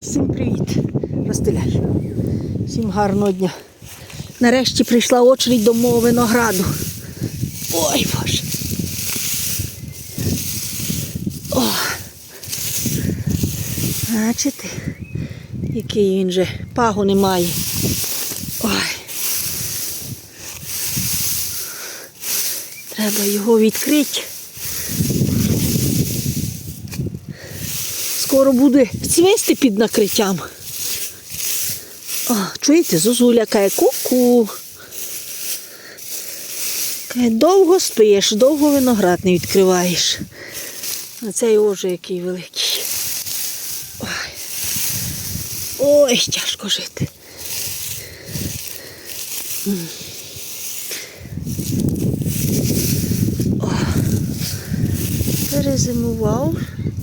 Всім привіт! Розстріляй. Всім гарного дня. Нарешті прийшла очередь до мого винограду. Ой, Боже. О. Бачите, який він же пагу немає. Ой. Треба його відкрити. Скоро буде цвісти під накриттям. О, чуєте, зозуля каже, ку-ку. Каже, довго спиш, довго виноград не відкриваєш. А цей уже який великий. Ой, Ой тяжко жити. О, Перезимував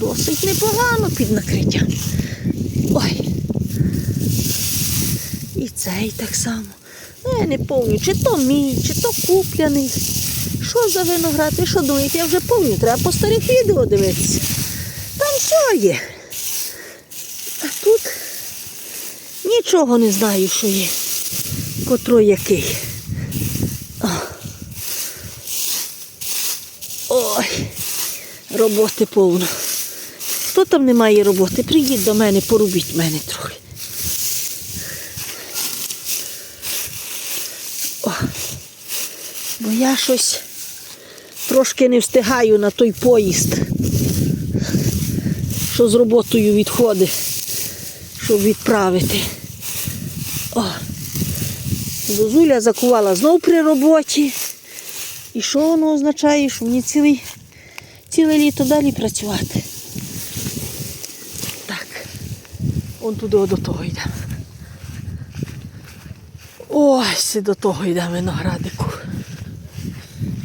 досить непогано під накриттям. Ой. І цей так само. Ну, я не пам'ятаю, чи то мій, чи то купляний. Що за виноград? Ви що думаєте, я вже пам'ятаю, треба по старих відео дивитися. Там все є. А тут нічого не знаю, що є. Котро який. Ой, роботи повно. Хто там не має роботи, прийдіть до мене, порубіть мене трохи. О, бо я щось трошки не встигаю на той поїзд, що з роботою відходить, щоб відправити. О, Зозуля закувала знов при роботі. І що воно означає, що мені цілий, ціле літо далі працювати. Так, он туди до того йде. Ось до того йде виноградику.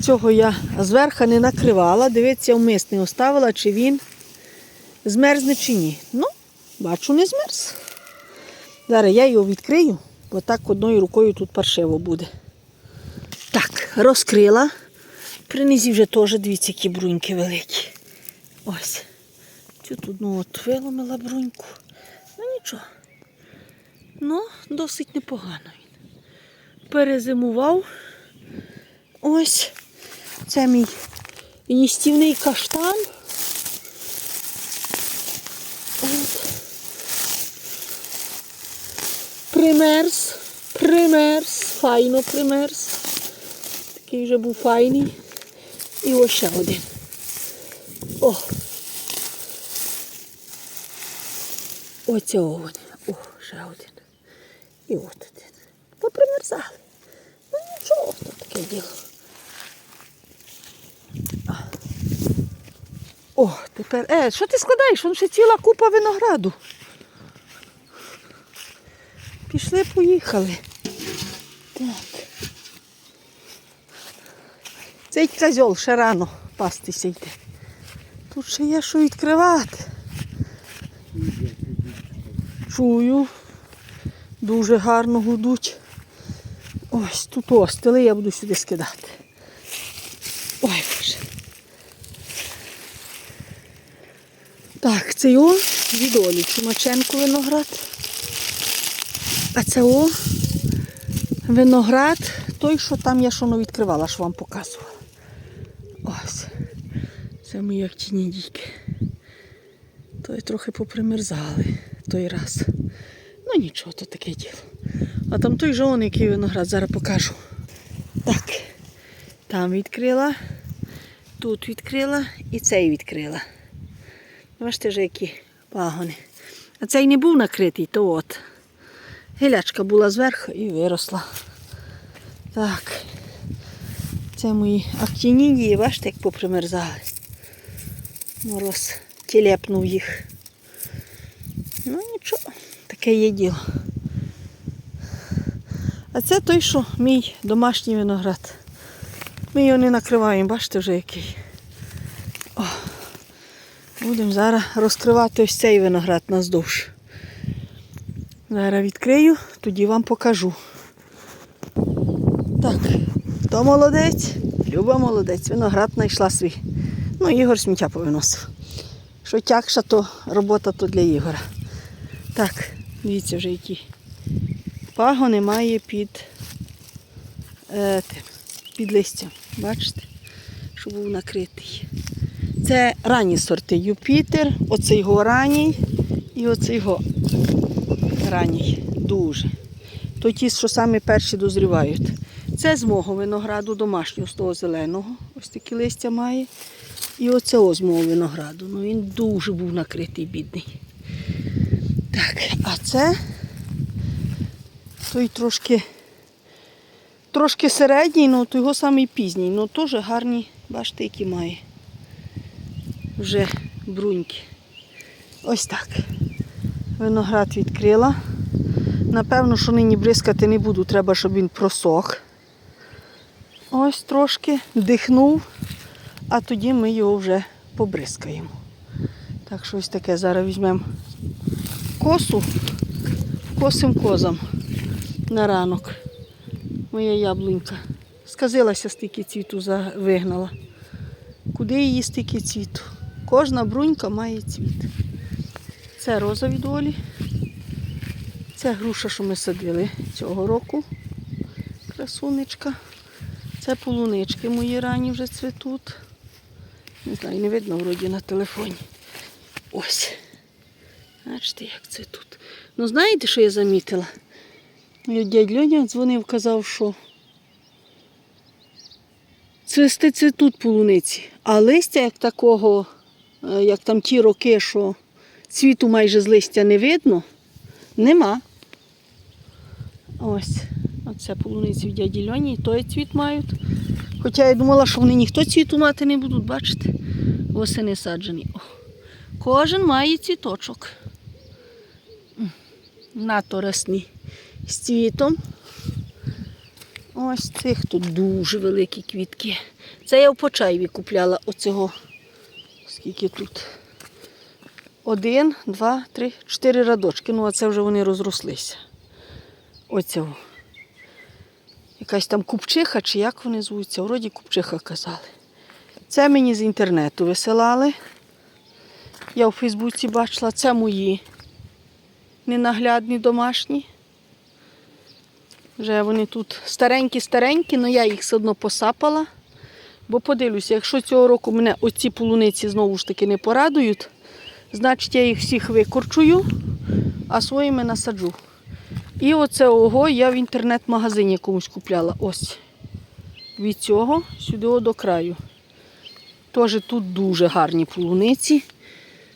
Цього я зверху не накривала. Дивіться, вмис не оставила, чи він змерзне чи ні. Ну, бачу, не змерз. Зараз я його відкрию, бо так одною рукою тут паршиво буде. Так, розкрила. При низі вже теж дивіться, які бруньки великі. Ось. Тут одну от виломила бруньку. Ну нічого. Ну, досить непогано він. Перезимував. Ось. Це мій їстівний каштан. От. Примерз. Примерз. Файно примерз. Такий вже був файний. І ось ще один. О! Оце один. О, ще один. І от один. Попримерзали. Ну нічого, то таке діло. О, тепер. Е, що ти складаєш? Вон ще ціла купа винограду. Пішли, поїхали. Так. Цей козьол ще рано пастися йде. Тут ще є що відкривати. Чую. Дуже гарно гудуть. Ось тут остили, я буду сюди скидати. Ой, боже. Так, це о від Олі Чумаченко виноград. А це о виноград, той, що там я що не відкривала, що вам показувала. Ось. Це мої активні дійки. Той трохи попримерзали той раз. Ну нічого, то таке діло. А там той он, який виноград, зараз покажу. Так, там відкрила, тут відкрила і цей відкрила. Бачите вже які пагони. А цей не був накритий, то от. Гілячка була зверху і виросла. Так. Це мої актінідії, бачите, як попримерзали. Мороз тілепнув їх. Ну нічого, таке є діло. А це той, що мій домашній виноград. Ми його не накриваємо, бачите вже який. О, будемо зараз розкривати ось цей виноград наздовж. Зараз відкрию, тоді вам покажу. Так, то молодець, Люба молодець, виноград знайшла свій. Ну, Ігор сміття повиносив. Що тягша, то робота то для Ігора. Так, дивіться вже які. Пагони має під, е, під листям. Бачите? Щоб був накритий. Це ранні сорти Юпітер, оцей його ранній і оцей його ранній. Дуже. То ті, що самі перші дозрівають. Це з мого винограду домашнього, з того зеленого. Ось такі листя має. І оце з мого винограду. Ну він дуже був накритий, бідний. Так, а це той трошки, трошки середній, ну то його самий пізній. Ну теж гарні, бачите, які має. Вже бруньки. Ось так. Виноград відкрила. Напевно, що нині бризкати не буду, треба, щоб він просох. Ось трошки дихнув, а тоді ми його вже побризкаємо. Так що ось таке зараз візьмемо косу, косим козам на ранок. Моя яблунька. Сказилася стільки цвіту вигнала. Куди її стільки цвіту? Кожна брунька має цвіт. Це роза від Олі. Це груша, що ми садили цього року. Красунечка. Це полунички мої ранні вже цвітуть. Не знаю, не видно вроді на телефоні. Ось. Бачите, як це тут. Ну знаєте, що я замітила? Дядь Льоня дзвонив, казав, що цвісти цвітуть полуниці, а листя як такого, е, як там ті роки, що цвіту майже з листя не видно, нема. Ось. Оце полуниці в дяді Льоні, і той цвіт мають. Хоча я думала, що вони ніхто цвіту мати не будуть, бачите? Восени саджені. О. Кожен має цвіточок. М, Нато росні з цвітом. Ось цих тут дуже великі квітки. Це я в Почаєві купляла оцього. Скільки тут? Один, два, три, чотири радочки. Ну, а це вже вони розрослися. Оцього. Якась там купчиха, чи як вони звуться, вроді купчиха казали. Це мені з інтернету висилали. Я у Фейсбуці бачила, це мої ненаглядні домашні. Вже вони тут старенькі-старенькі, але я їх все одно посапала. Бо подивлюся, якщо цього року мене оці полуниці знову ж таки не порадують, значить я їх всіх викорчую, а своїми насаджу. І оце ого я в інтернет-магазині якомусь купляла. Ось. Від цього сюди до краю. Теж тут дуже гарні полуниці.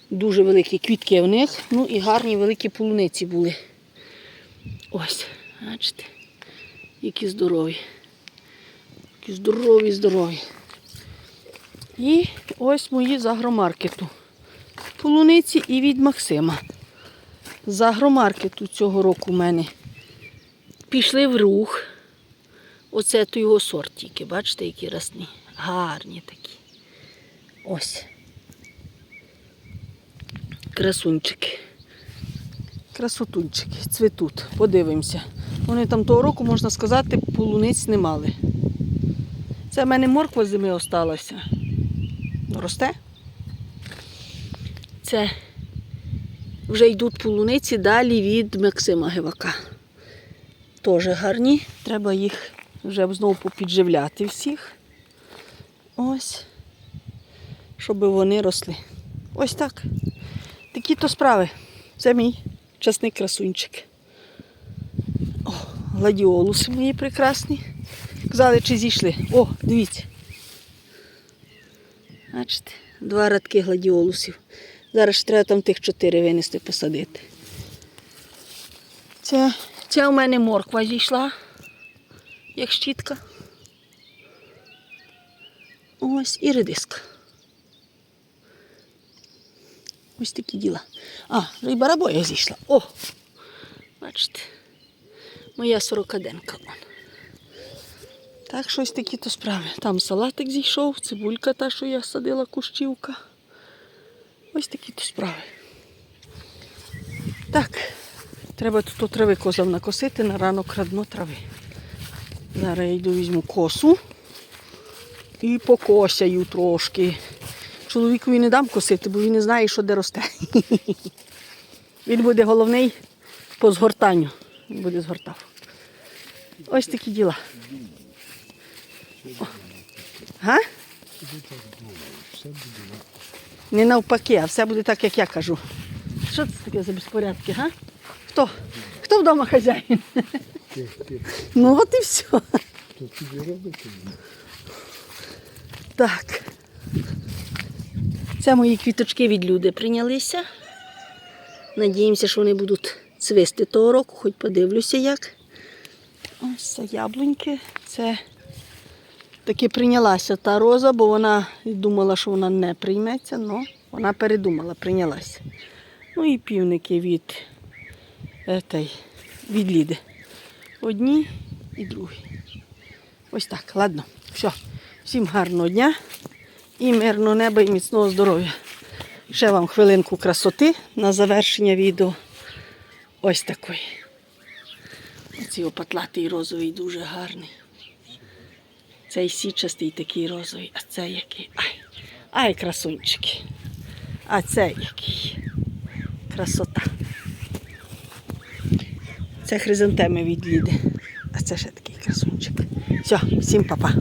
Дуже великі квітки в них. Ну і гарні великі полуниці були. Ось, бачите, які здорові. Які здорові, здорові. І ось мої з агромаркету. Полуниці і від Максима. З агромаркету цього року в мене пішли в рух. Оце то його сорт тільки, бачите, які росні. Гарні такі. Ось. Красунчики. Красотунчики, цвітуть. Подивимося. Вони там того року, можна сказати, полуниць не мали. Це в мене морква зими осталася. Росте. Це вже йдуть полуниці далі від Максима Гевака. Теж гарні. Треба їх вже знову попідживляти всіх. Ось. Щоб вони росли. Ось так. Такі то справи. Це мій часний красунчик. О, гладіолуси мої прекрасні. Казали, чи зійшли. О, дивіться. Бачите, два радки гладіолусів. Зараз ж треба там тих чотири винести, посадити. Це, це у мене морква зійшла, як щітка. Ось і редиска. Ось такі діла. А, вже й зійшла. О! Бачите, моя сорокаденка. Так, щось такі то справи. Там салатик зійшов, цибулька та, що я садила кущівка. Ось такі то справи. Так, треба тут трави козам накосити, на ранок радно трави. Зараз я йду візьму косу і покосяю трошки. Чоловікові не дам косити, бо він не знає, що де росте. Він буде головний по згортанню. Він буде згортав. Ось такі діла. О. Га? Не навпаки, а все буде так, як я кажу. Що це таке за безпорядки, га? Хто? Хто вдома хазяїн? Ну от і все. Так. Це мої квіточки від люди прийнялися. Надіємося, що вони будуть цвісти того року, хоч подивлюся як. Ось це яблуньки. Це таки прийнялася та роза, бо вона думала, що вона не прийметься, але вона передумала, прийнялася. Ну і півники від, етей, від Ліди. Одні і другі. Ось так, ладно. Все. Всім гарного дня і мирного неба і міцного здоров'я. Ще вам хвилинку красоти на завершення відео. Ось такий. Оці опатлатий розовий дуже гарний. Цей січастий такий розовий, а це який. Ай, ай, красунчики. А це який. Красота. Це хризантеми від Ліди. А це ще такий красунчик. Все, всім па-па.